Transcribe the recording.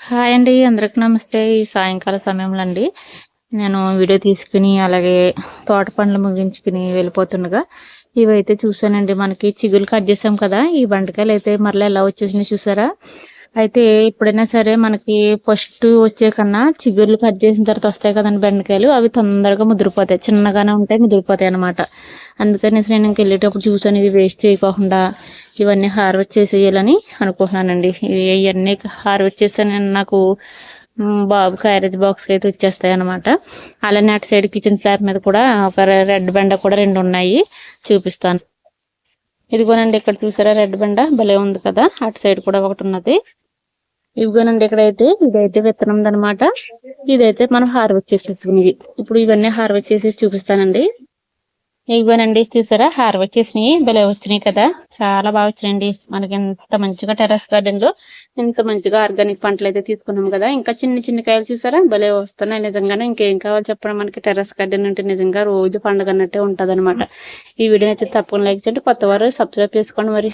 Hi అండి అందరికి నమస్తే. ఈ సాయంకాల సమయంలో అండి నేను వీడియో తీసుకుని అలాగే తోట పనులు ముగించుకుని వెళ్ళిపోతుండగా ఇవైతే చూసానండి మనకి చిగులు కట్ చేసాం కదా ఈ బండకాయలు అయితే మరలా ఎలా వచ్చేసినాయి చూసారా? అయితే ఎప్పుడైనా సరే మనకి ఫస్ట్ వచ్చే కన్నా చిగుర్లు కట్ చేసిన తర్వాత వస్తాయి కదండి బెండకాయలు అవి తొందరగా ముదిరిపోతాయి. చిన్నగానే ఉంటాయి ముదిరిపోతాయి అనమాట అందుకనేసి నేను ఇంక వెళ్ళేటప్పుడు చూసాను ఇది వేస్ట్ చేయకోకుండా ఇవన్నీ హార్వెస్ట్ చేసేయాలని అనుకుంటున్నానండి. ఇవన్నీ హార్వెస్ట్ చేస్తే నేను నాకు బాబు క్యారేజ్ బాక్స్కి అయితే వచ్చేస్తాయి అనమాట అలానే అటు సైడ్ కిచెన్ స్లాబ్ మీద కూడా ఒక రెడ్ బెండ కూడా రెండు ఉన్నాయి. చూపిస్తాను. ఇదిగోనండి ఇక్కడ చూసారా రెడ్ బెండ? భలే ఉంది కదా. అటు సైడ్ కూడా ఒకటి ఉన్నది. ఇదిగోనండి ఇక్కడైతే. ఇదైతే విత్తనం అనమాట ఇదైతే మనం హార్వెస్ట్ చేసేసుకునేది. ఇప్పుడు ఇవన్నీ హార్వెస్ట్ చేసి చూపిస్తానండి. ఇవ్వనండి చూసారా? హార్వెస్ట్ చేసినాయి భలే వచ్చినాయి కదా. చాలా బాగా వచ్చినాయండి. మనకి ఎంత మంచిగా టెర్రస్ గార్డెన్లో ఎంత మంచిగా ఆర్గానిక్ పంటలు అయితే తీసుకున్నాం కదా. ఇంకా చిన్న చిన్న కాయలు చూసారా? భలే వస్తున్నాయి నిజంగానే. ఇంకేం కావాలి చెప్పడం మనకి? టెర్రస్ గార్డెన్ అంటే నిజంగా రోజు పండుగ అన్నట్టే ఉంటది ఈ వీడియో నచ్చితే తప్పకుండా లైక్ చేయండి. కొత్త వారు సబ్స్క్రైబ్ చేసుకోండి మరి.